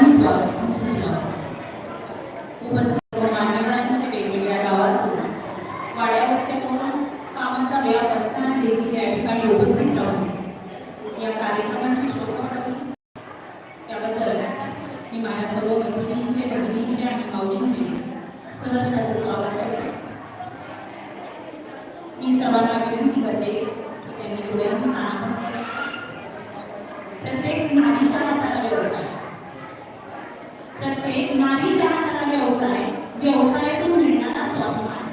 Thanks. तर ते नारी ज्या हाताला व्यवसाय व्यवसायातून मिळणारा स्वाभिमान.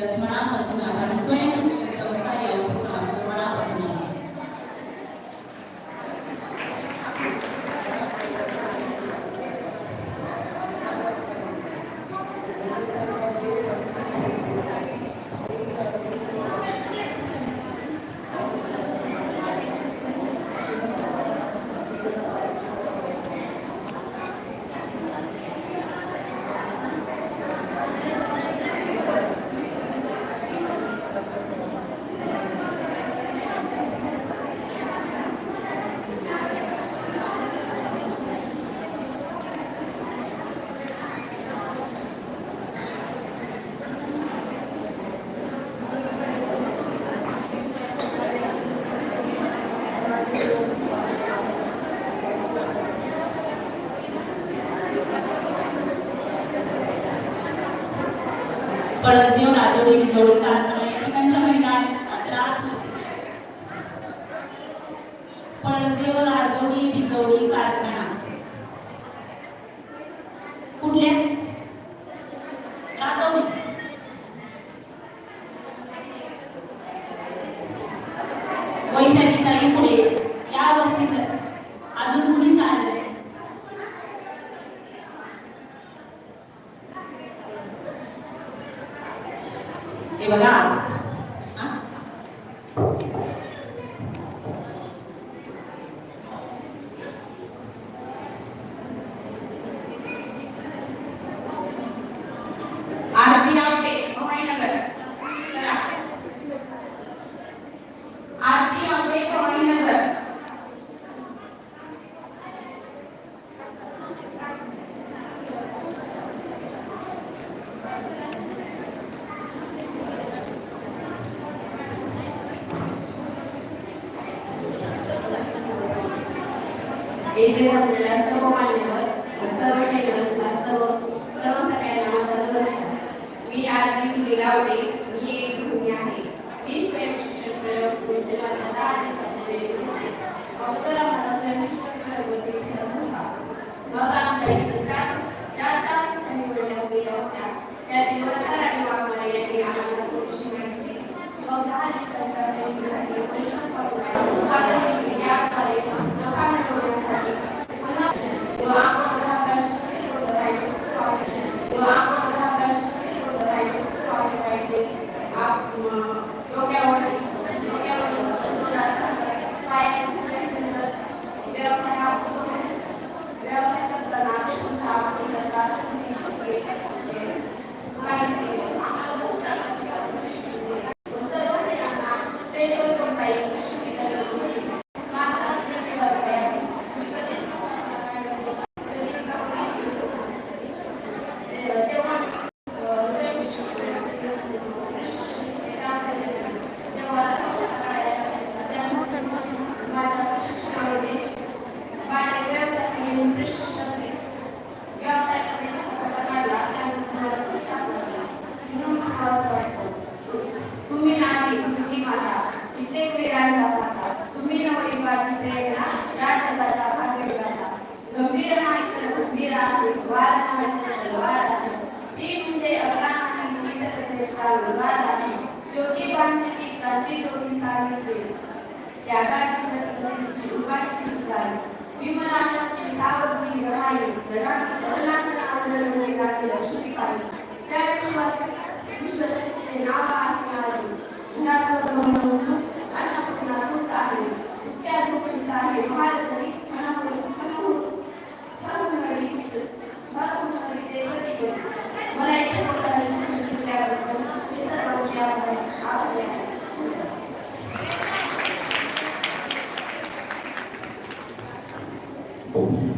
રચના પશુના સ્વયં राजोरी जोडी कारखाना या ठिकाणच्या पळसदेव राजोडी बिजोडी कारखाना. येथे जमलेल्या सर्व मान्यवर सर्व टेलर्सला सर्व सर्व सगळ्यांना माझा नमस्कार. मी आरती सुनील आवडे मी एक आहे. मी स्वयंशिक्षण प्रयोग दहा आहे. अगोदर आम्हाला स्वयंशिक्षण प्रयोगवरती विश्वास मग आमच्या ज्या चार निवडल्या गेल्या होत्या. त्यातील वाघमारे यांनी आम्हाला थोडीशी माहिती. दिली मग दहा परीक्षा Thank you. ती क्रांती ज्योती सावित्री त्यागाची प्रतिकृतीची उपाची झाली. विमलाची सावरती रहाई रणांगण आंदोलन लागले लक्ष्मी पाहिली त्या विश्वशक्तीचे नाव आहे नारी म्हणून अन्नपूर्णा तूच आहे. त्या झोपडीचा आहे महालक्ष्मी मनापूर धर्मनगरी धर्मनगरीचे प्रतीक Oh.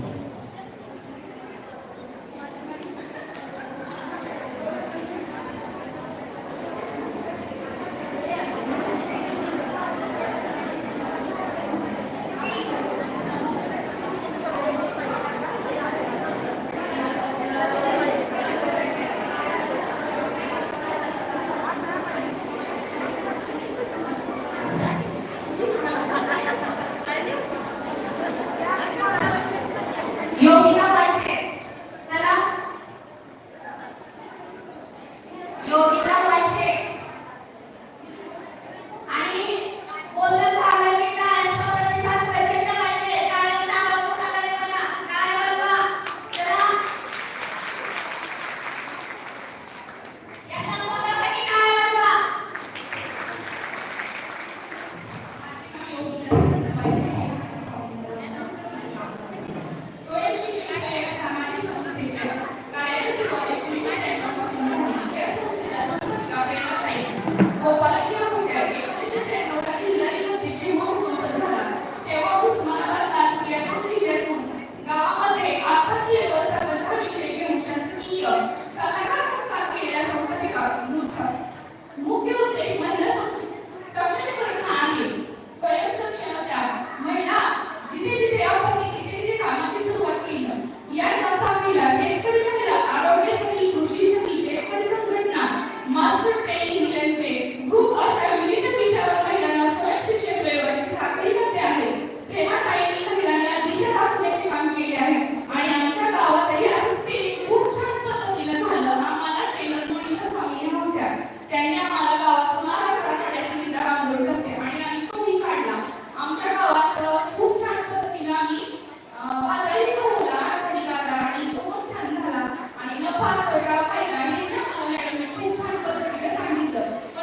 ainda.